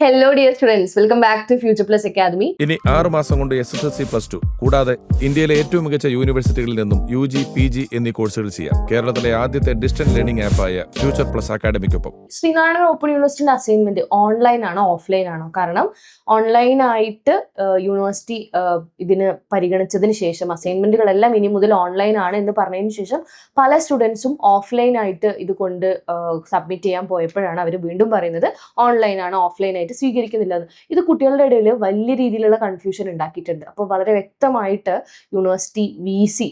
Hello dear students welcome back to future plus academy ഇനി ആറ് മാസം കൊണ്ട് S S L C plus two കൂടാതെ ഇന്ത്യയിലെ ഏറ്റവും മികച്ച യൂണിവേഴ്സിറ്റികളിൽ നിന്നും യു ജി പി ജി എന്നീ കോഴ്സുകൾ ചെയ്യാം. കേരളത്തിലെ ആദ്യത്തെ ഡിസ്റ്റന്റ് ലേണിംഗ് ആപ്പായ ഫ്യൂച്ചർ പ്ലസ് അക്കാദമിക്കൊപ്പം ശ്രീനാരായണ ഓപ്പൺ യൂണിവേഴ്സിറ്റിയുടെ അസൈൻമെന്റ് ഓൺലൈൻ ആണോ ഓഫ്ലൈൻ ആണോ? കാരണം ഓൺലൈൻ ആയിട്ട് യൂണിവേഴ്സിറ്റി ഇതിന് പരിഗണിച്ചതിന് ശേഷം അസൈൻമെന്റുകളെല്ലാം ഇനി മുതൽ ഓൺലൈൻ ആണ് എന്ന് പറഞ്ഞതിന് ശേഷം പല സ്റ്റുഡൻസും ഓഫ്ലൈൻ ആയിട്ട് ഇത് കൊണ്ട് സബ്മിറ്റ് ചെയ്യാൻ പോയപ്പോഴാണ് അവർ വീണ്ടും പറയുന്നത് ഓൺലൈൻ ആണ് ഓഫ്ലൈൻ ആയിട്ട് സ്വീകരിക്കുന്നില്ല. എന്ന് ഇത് കുട്ടികളുടെ ഇടയിൽ വലിയ രീതിയിലുള്ള കൺഫ്യൂഷൻ ഉണ്ടാക്കിയിട്ടുണ്ട്. അപ്പോൾ വളരെ വ്യക്തമായിട്ട് university V C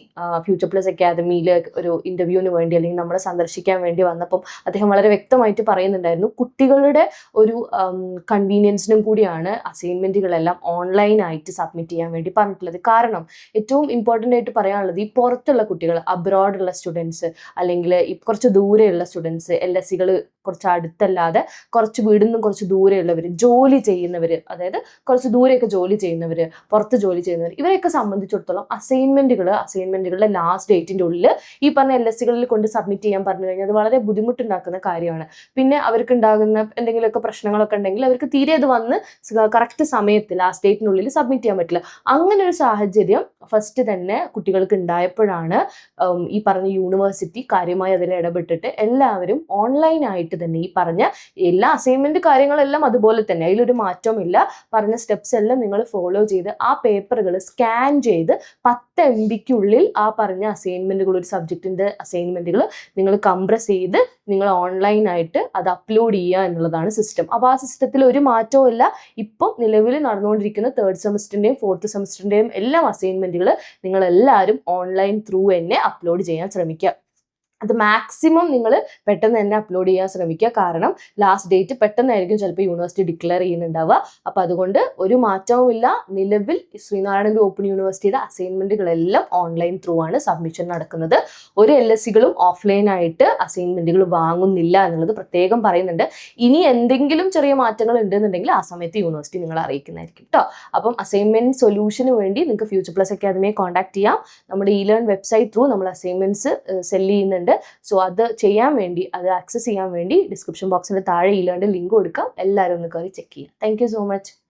future plus അക്കാദമിയിൽ ഒരു ഇന്റർവ്യൂവിന് വേണ്ടി അല്ലെങ്കിൽ നമ്മളെ സന്ദർശിക്കാൻ വേണ്ടി വന്നപ്പം അദ്ദേഹം വളരെ വ്യക്തമായിട്ട് പറയുന്നുണ്ടായിരുന്നു. കുട്ടികളുടെ ഒരു കൺവീനിയൻസിനും കൂടിയാണ് അസൈൻമെന്റുകളെല്ലാം ഓൺലൈനായിട്ട് സബ്മിറ്റ് ചെയ്യാൻ വേണ്ടി പറഞ്ഞിട്ടുള്ളത്. കാരണം ഏറ്റവും ഇമ്പോർട്ടന്റ് ആയിട്ട് പറയാനുള്ളത് ഈ പുറത്തുള്ള കുട്ടികൾ അബ്രോഡുള്ള സ്റ്റുഡൻസ് അല്ലെങ്കിൽ കുറച്ച് ദൂരെയുള്ള സ്റ്റുഡൻസ് എൽ എസ് സികൾ കുറച്ച് അടുത്തല്ലാതെ കുറച്ച് വീടിൽ നിന്നും കുറച്ച് ദൂരെയുള്ളവർ ജോലി ചെയ്യുന്നവർ അതായത് കുറച്ച് ദൂരെയൊക്കെ ജോലി ചെയ്യുന്നവർ പുറത്ത് ജോലി ചെയ്യുന്നവർ ഇവരെയൊക്കെ സംബന്ധിച്ചിടത്തോളം അസൈൻമെന്റുകൾ അസൈൻമെന്റുകളുടെ ലാസ്റ്റ് ഡേറ്റിന്റെ ഉള്ളിൽ ഈ പറഞ്ഞ എൽ എസ് സികളിൽ കൊണ്ട് സബ്മിറ്റ് ചെയ്യാൻ പറഞ്ഞു കഴിഞ്ഞാൽ അത് വളരെ ബുദ്ധിമുട്ടുണ്ടാക്കുന്ന കാര്യമാണ്. പിന്നെ അവർക്ക് ഉണ്ടാകുന്ന എന്തെങ്കിലുമൊക്കെ പ്രശ്നങ്ങളൊക്കെ ഉണ്ടെങ്കിൽ അവർക്ക് തീരെ അത് വന്ന് കറക്റ്റ് സമയത്ത് ലാസ്റ്റ് ഡേറ്റിനുള്ളിൽ സബ്മിറ്റ് ചെയ്യാൻ പറ്റില്ല. അങ്ങനെ ഒരു സാഹചര്യം ഫസ്റ്റ് തന്നെ കുട്ടികൾക്ക് ഉണ്ടായപ്പോഴാണ് ഈ പറഞ്ഞ യൂണിവേഴ്സിറ്റി കാര്യമായി അതിൽ ഇടപെട്ടിട്ട് എല്ലാവരും ഓൺലൈനായിട്ട് തന്നെ ഈ പറഞ്ഞ എല്ലാ അസൈൻമെന്റ് കാര്യങ്ങളെല്ലാം അതുപോലെ തന്നെ. അതിലൊരു മാറ്റവും ഇല്ല പറഞ്ഞ സ്റ്റെപ്സ് എല്ലാം നിങ്ങൾ ഫോളോ ചെയ്ത് ആ പേപ്പറുകൾ സ്കാൻ ചെയ്ത് പത്ത് എം ബിക്കുള്ളിൽ ആ പറഞ്ഞ അസൈൻമെന്റുകൾ ഒരു സബ്ജക്റ്റിന്റെ അസൈൻമെന്റുകൾ നിങ്ങൾ കംപ്രസ് ചെയ്ത് നിങ്ങൾ ഓൺലൈനായിട്ട് അത് അപ്ലോഡ് ചെയ്യുക എന്നുള്ളതാണ് സിസ്റ്റം അപ്പോൾ ആ സിസ്റ്റത്തിൽ ഒരു മാറ്റവും ഇല്ല. ഇപ്പം നിലവിൽ നടന്നുകൊണ്ടിരിക്കുന്ന തേർഡ് സെമസ്റ്ററിന്റെയും ഫോർത്ത് സെമസ്റ്ററിന്റെയും എല്ലാം അസൈൻമെന്റുകൾ നിങ്ങൾ എല്ലാവരും ഓൺലൈൻ ത്രൂ തന്നെ അപ്ലോഡ് ചെയ്യാൻ ശ്രമിക്കുക. അത് മാക്സിമം നിങ്ങൾ പെട്ടെന്ന് തന്നെ അപ്ലോഡ് ചെയ്യാൻ ശ്രമിക്കുക. കാരണം ലാസ്റ്റ് ഡേറ്റ് പെട്ടെന്നായിരിക്കും ചിലപ്പോൾ യൂണിവേഴ്സിറ്റി ഡിക്ലെയർ ചെയ്യുന്നുണ്ടാവുക. അപ്പോൾ അതുകൊണ്ട് ഒരു മാറ്റവുമില്ല. നിലവിൽ ശ്രീനാരായണ ഗുരു ഓപ്പൺ യൂണിവേഴ്സിറ്റിയുടെ അസൈൻമെന്റുകളെല്ലാം ഓൺലൈൻ ത്രൂ ആണ് സബ്മിഷൻ നടക്കുന്നത്. ഒരു എൽ എസ് സികളും ഓഫ്ലൈൻ ആയിട്ട് അസൈൻമെന്റുകൾ വാങ്ങുന്നില്ല എന്നുള്ളത് പ്രത്യേകം പറയുന്നുണ്ട്. ഇനി എന്തെങ്കിലും ചെറിയ മാറ്റങ്ങൾ ഉണ്ടെന്നുണ്ടെങ്കിൽ ആ സമയത്ത് യൂണിവേഴ്സിറ്റി നിങ്ങളെ അറിയിക്കുന്നതായിരിക്കും കേട്ടോ അപ്പം അസൈൻമെന്റ് സൊല്യൂഷന് വേണ്ടി നിങ്ങൾക്ക് ഫ്യൂച്ചർ പ്ലസ് അക്കാദമിയെ കോൺടാക്ട് ചെയ്യാം. നമ്മുടെ ഇ ലേൺ വെബ്സൈറ്റ് ത്രൂ നമ്മൾ അസൈൻമെന്റ്സ് സെല്ല് ചെയ്യുന്നുണ്ട്. സോ അത് ചെയ്യാൻ വേണ്ടി അത് ആക്സസ് ചെയ്യാൻ വേണ്ടി ഡിസ്ക്രിപ്ഷൻ ബോക്സിന്റെ താഴെ ഇല്ലാണ്ട് ലിങ്ക് കൊടുക്കാം. എല്ലാവരും ഒന്ന് കയറി ചെക്ക് ചെയ്യാം താങ്ക് സോ മച്ച്